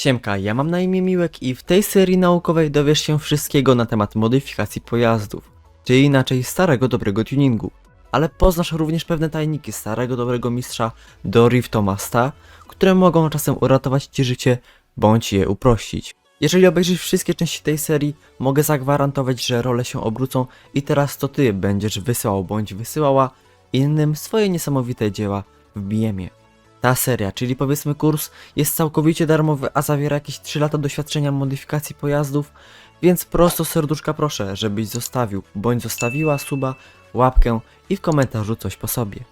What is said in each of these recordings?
Siemka, ja mam na imię Miłek i w tej serii naukowej dowiesz się wszystkiego na temat modyfikacji pojazdów, czy inaczej starego dobrego tuningu. Ale poznasz również pewne tajniki starego dobrego mistrza Doriv Thomasta, które mogą czasem uratować ci życie, bądź je uprościć. Jeżeli obejrzysz wszystkie części tej serii, mogę zagwarantować, że role się obrócą i teraz to ty będziesz wysyłał bądź wysyłała innym swoje niesamowite dzieła w BM-ie. Ta seria, czyli powiedzmy kurs, jest całkowicie darmowy, a zawiera jakieś 3 lata doświadczenia modyfikacji pojazdów, więc prosto serduszka proszę, żebyś zostawił bądź zostawiła suba, łapkę i w komentarzu coś po sobie.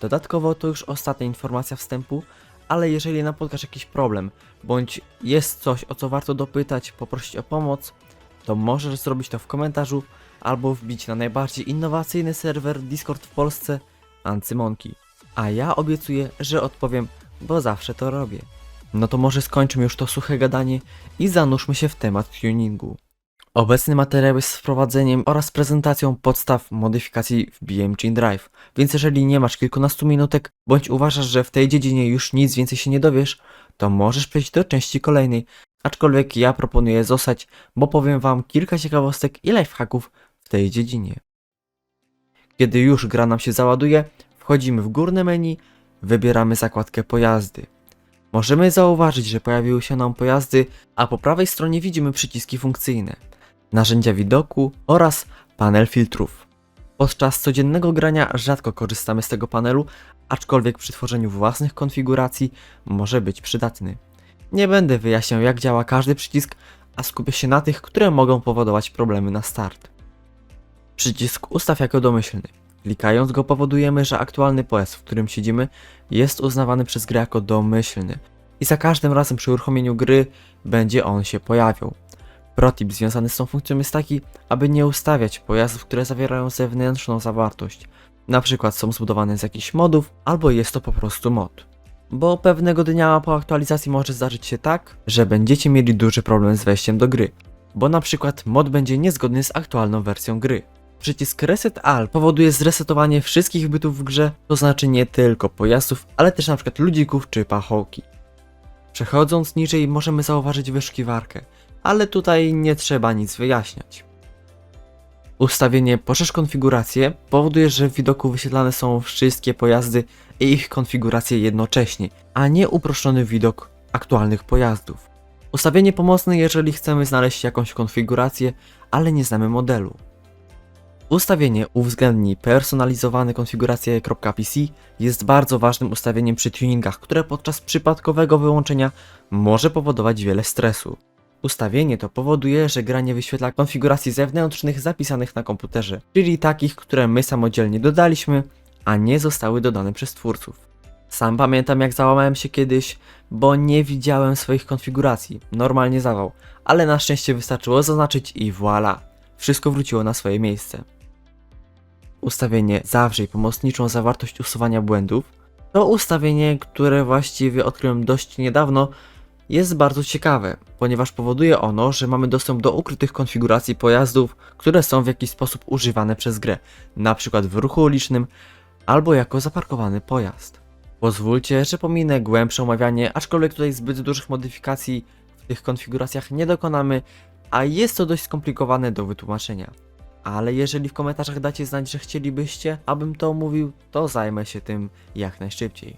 Dodatkowo to już ostatnia informacja wstępu, ale jeżeli napotkasz jakiś problem, bądź jest coś o co warto dopytać, poprosić o pomoc, to możesz zrobić to w komentarzu albo wbić na najbardziej innowacyjny serwer Discord w Polsce, Ancymonki. A ja obiecuję, że odpowiem, bo zawsze to robię. No to może skończmy już to suche gadanie i zanurzmy się w temat tuningu. Obecny materiał jest wprowadzeniem oraz prezentacją podstaw modyfikacji w BM Gene Drive, więc jeżeli nie masz kilkunastu minutek, bądź uważasz, że w tej dziedzinie już nic więcej się nie dowiesz, to możesz przejść do części kolejnej, aczkolwiek ja proponuję zostać, bo powiem wam kilka ciekawostek i lifehacków w tej dziedzinie. Kiedy już gra nam się załaduje, wchodzimy w górne menu, wybieramy zakładkę pojazdy. Możemy zauważyć, że pojawiły się nam pojazdy, a po prawej stronie widzimy przyciski funkcyjne, narzędzia widoku oraz panel filtrów. Podczas codziennego grania rzadko korzystamy z tego panelu, aczkolwiek przy tworzeniu własnych konfiguracji może być przydatny. Nie będę wyjaśniał jak działa każdy przycisk, a skupię się na tych, które mogą powodować problemy na start. Przycisk ustaw jako domyślny. Klikając go powodujemy, że aktualny pojazd, w którym siedzimy, jest uznawany przez grę jako domyślny i za każdym razem przy uruchomieniu gry będzie on się pojawiał. Protip związany z tą funkcją jest taki, aby nie ustawiać pojazdów, które zawierają zewnętrzną zawartość. Na przykład są zbudowane z jakichś modów, albo jest to po prostu mod. Bo pewnego dnia po aktualizacji może zdarzyć się tak, że będziecie mieli duży problem z wejściem do gry, bo na przykład mod będzie niezgodny z aktualną wersją gry. Przycisk Reset All powoduje zresetowanie wszystkich bytów w grze, to znaczy nie tylko pojazdów, ale też np. ludzików czy pachołki. Przechodząc niżej możemy zauważyć wyszukiwarkę, ale tutaj nie trzeba nic wyjaśniać. Ustawienie Poszerz konfigurację powoduje, że w widoku wyświetlane są wszystkie pojazdy i ich konfiguracje jednocześnie, a nie uproszczony widok aktualnych pojazdów. Ustawienie pomocne, jeżeli chcemy znaleźć jakąś konfigurację, ale nie znamy modelu. Ustawienie uwzględni personalizowane konfiguracje.pc jest bardzo ważnym ustawieniem przy tuningach, które podczas przypadkowego wyłączenia może powodować wiele stresu. Ustawienie to powoduje, że gra nie wyświetla konfiguracji zewnętrznych zapisanych na komputerze, czyli takich, które my samodzielnie dodaliśmy, a nie zostały dodane przez twórców. Sam pamiętam jak załamałem się kiedyś, bo nie widziałem swoich konfiguracji, normalnie zawał, ale na szczęście wystarczyło zaznaczyć i voilà, wszystko wróciło na swoje miejsce. Ustawienie zawrzyj pomocniczą zawartość usuwania błędów to ustawienie, które właściwie odkryłem dość niedawno, jest bardzo ciekawe, ponieważ powoduje ono, że mamy dostęp do ukrytych konfiguracji pojazdów, które są w jakiś sposób używane przez grę, przykład w ruchu ulicznym albo jako zaparkowany pojazd. Pozwólcie, że pominę głębsze omawianie, aczkolwiek tutaj zbyt dużych modyfikacji w tych konfiguracjach nie dokonamy, a jest to dość skomplikowane do wytłumaczenia. Ale jeżeli w komentarzach dacie znać, że chcielibyście, abym to omówił, to zajmę się tym jak najszybciej.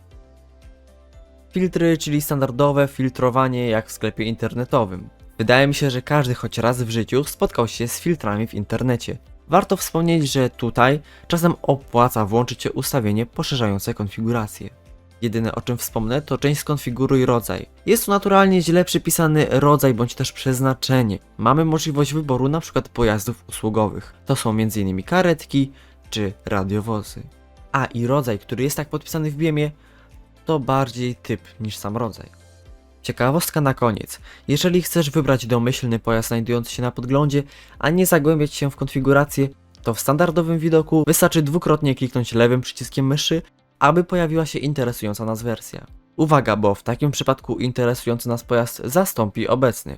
Filtry, czyli standardowe filtrowanie jak w sklepie internetowym. Wydaje mi się, że każdy choć raz w życiu spotkał się z filtrami w internecie. Warto wspomnieć, że tutaj czasem opłaca włączyć się ustawienie poszerzające konfigurację. Jedyne o czym wspomnę to część skonfiguruj rodzaj. Jest tu naturalnie źle przypisany rodzaj bądź też przeznaczenie. Mamy możliwość wyboru np. pojazdów usługowych. To są m.in. karetki czy radiowozy. A i rodzaj, który jest tak podpisany w biemie, to bardziej typ niż sam rodzaj. Ciekawostka na koniec. Jeżeli chcesz wybrać domyślny pojazd znajdujący się na podglądzie, a nie zagłębiać się w konfigurację, to w standardowym widoku wystarczy dwukrotnie kliknąć lewym przyciskiem myszy, aby pojawiła się interesująca nas wersja. Uwaga, bo w takim przypadku interesujący nas pojazd zastąpi obecny.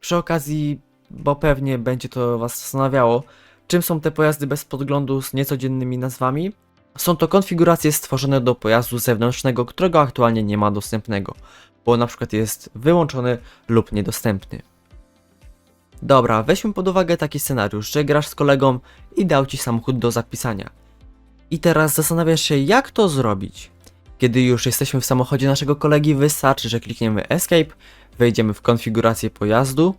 Przy okazji, bo pewnie będzie to Was zastanawiało, czym są te pojazdy bez podglądu z niecodziennymi nazwami? Są to konfiguracje stworzone do pojazdu zewnętrznego, którego aktualnie nie ma dostępnego. bo na przykład jest wyłączony lub niedostępny. Dobra, weźmy pod uwagę taki scenariusz, że grasz z kolegą i dał ci samochód do zapisania. I teraz zastanawiasz się, jak to zrobić. Kiedy już jesteśmy w samochodzie naszego kolegi, wystarczy, że klikniemy Escape, wejdziemy w konfigurację pojazdu.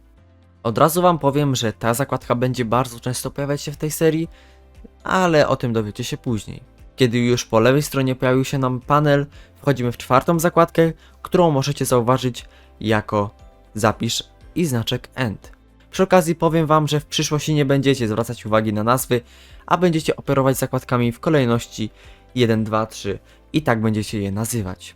Od razu Wam powiem, że ta zakładka będzie bardzo często pojawiać się w tej serii, ale o tym dowiecie się później. Kiedy już po lewej stronie pojawił się nam panel, wchodzimy w czwartą zakładkę, którą możecie zauważyć jako zapisz i znaczek END. Przy okazji powiem Wam, że w przyszłości nie będziecie zwracać uwagi na nazwy, a będziecie operować zakładkami w kolejności 1, 2, 3 i tak będziecie je nazywać.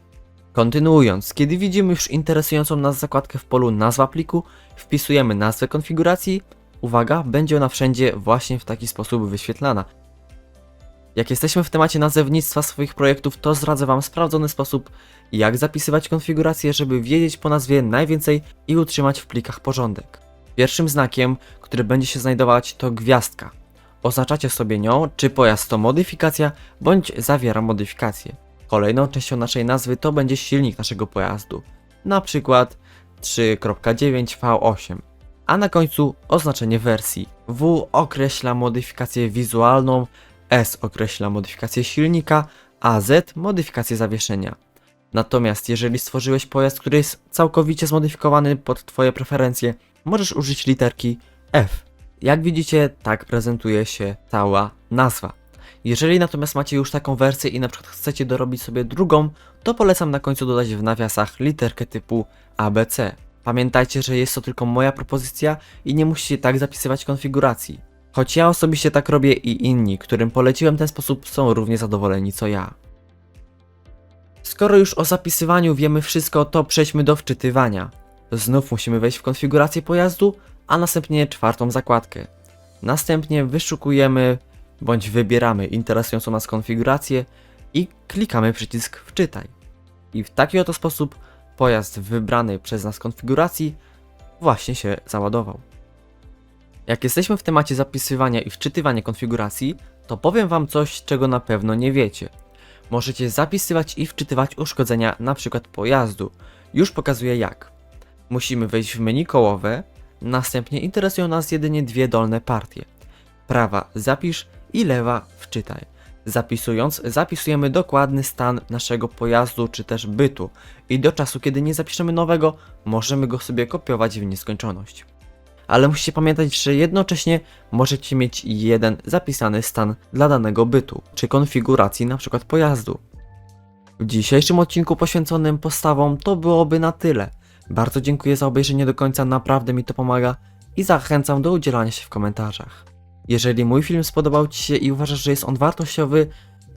Kontynuując, kiedy widzimy już interesującą nas zakładkę w polu nazwa pliku, wpisujemy nazwę konfiguracji. Uwaga, będzie ona wszędzie właśnie w taki sposób wyświetlana. Jak jesteśmy w temacie nazewnictwa swoich projektów, to zdradzę Wam sprawdzony sposób, jak zapisywać konfigurację, żeby wiedzieć po nazwie najwięcej i utrzymać w plikach porządek. Pierwszym znakiem, który będzie się znajdować, to gwiazdka. Oznaczacie sobie nią, czy pojazd to modyfikacja, bądź zawiera modyfikację. Kolejną częścią naszej nazwy to będzie silnik naszego pojazdu, na przykład 3.9 V8. A na końcu oznaczenie wersji. W określa modyfikację wizualną, S określa modyfikację silnika, a Z modyfikację zawieszenia. Natomiast jeżeli stworzyłeś pojazd, który jest całkowicie zmodyfikowany pod Twoje preferencje, możesz użyć literki F. Jak widzicie, tak prezentuje się cała nazwa. Jeżeli natomiast macie już taką wersję i na przykład chcecie dorobić sobie drugą, to polecam na końcu dodać w nawiasach literkę typu ABC. Pamiętajcie, że jest to tylko moja propozycja i nie musicie tak zapisywać konfiguracji. Choć ja osobiście tak robię i inni, którym poleciłem ten sposób, są równie zadowoleni co ja. Skoro już o zapisywaniu wiemy wszystko, to przejdźmy do wczytywania. Znów musimy wejść w konfigurację pojazdu, a następnie czwartą zakładkę. Następnie wyszukujemy bądź wybieramy interesującą nas konfigurację i klikamy przycisk wczytaj. I w taki oto sposób pojazd wybrany przez nas konfiguracji właśnie się załadował. Jak jesteśmy w temacie zapisywania i wczytywania konfiguracji, to powiem Wam coś, czego na pewno nie wiecie. Możecie zapisywać i wczytywać uszkodzenia np. pojazdu. Już pokazuję jak. Musimy wejść w menu kołowe, następnie interesują nas jedynie dwie dolne partie. Prawa zapisz i lewa wczytaj. Zapisując, zapisujemy dokładny stan naszego pojazdu czy też bytu i do czasu, kiedy nie zapiszemy nowego, możemy go sobie kopiować w nieskończoność. Ale musicie pamiętać, że jednocześnie możecie mieć jeden zapisany stan dla danego bytu czy konfiguracji np. pojazdu. W dzisiejszym odcinku poświęconym postawom to byłoby na tyle. Bardzo dziękuję za obejrzenie do końca, naprawdę mi to pomaga i zachęcam do udzielania się w komentarzach. Jeżeli mój film spodobał Ci się i uważasz, że jest on wartościowy,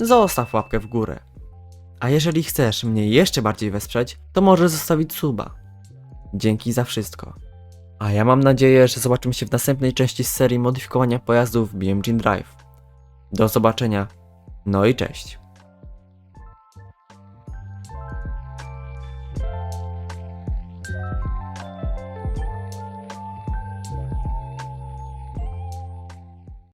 zostaw łapkę w górę. A jeżeli chcesz mnie jeszcze bardziej wesprzeć, to możesz zostawić suba. Dzięki za wszystko. A ja mam nadzieję, że zobaczymy się w następnej części serii modyfikowania pojazdów BMG Drive. Do zobaczenia. No i cześć.